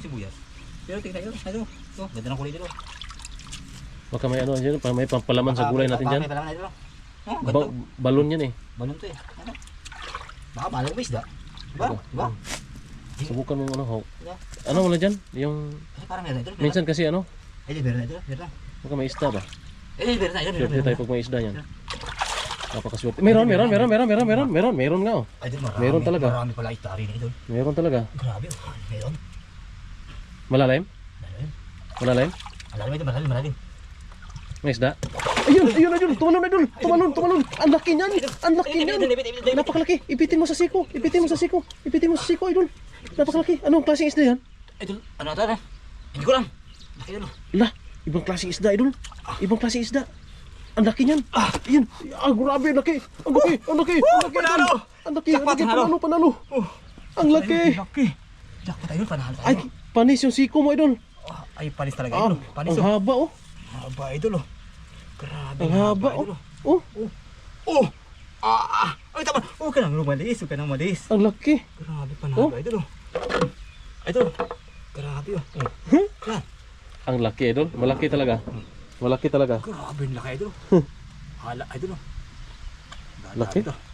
Sibuyas. Pero tingnan nyo, ito. Ito, ganda ng kulay dito. Baka may ano pa- may pampalaman sa gulay natin dyan. May palaman na dito. Oh, Ba balon yan eh. Balon to eh. Ano? Baka malang may isda. Diba? Diba? Diba? Subukan mo ano, ho. Diba? Ano wala dyan? Yung, Kasi parang meron ito. minsan kasi ano, Eh, di, meron na ito. Meron na. baka may isda ba? Eh, meron na. Meron na. tayo pag may isda yan. Napakaswerte. Meron, meron, meron, meron, meron, meron, meron, meron nga oh. Meron talaga. Marami pala isda rin ito. Meron talaga. Grabe. oh. Meron. Malalim? Malalim. Malalim? Ito, malalim, malalim. May isda? Ayun, ayun, ayun, tumalon, ayun, tumalon, tumalon. Ang laki niyan, ang laki niyan. Napakalaki. Ipitin mo sa siko, ipitin mo sa siko, ipitin mo sa siko, idol. Napakalaki. Anong klaseng isda yan? Ito, ano ito? ano? Hindi ko lang. Laki yun. oh. Lah, ibang klaseng isda, idol. Ibang klaseng isda. Ang laki niyan. Ah, ayun. Ah, grabe, ang laki. Ang laki, ang laki, ang laki. panalo! idol. Ang laki, ang laki, panalo. panalo, panalo. Ang laki. Laki. Jackpot tayo, panahal tayo. Panis yung siko mo, idol. Ah, ay, panis talaga Ah, ito. Panis ang oh. haba, oh. Haba idol oh. Grabe. Ang haba, idol, oh. Oh, Oh! Ah! ah. Ay, tama. Huwag ka nang lumalis. Ka nang malis. ang laki. Grabe pa Oh. na idol oh. Idol. Grabe oh. Huh? Yan. Ang laki, idol. Malaki talaga. Malaki talaga. Grabe ang laki idol. Hala idol oh. Laki. ito.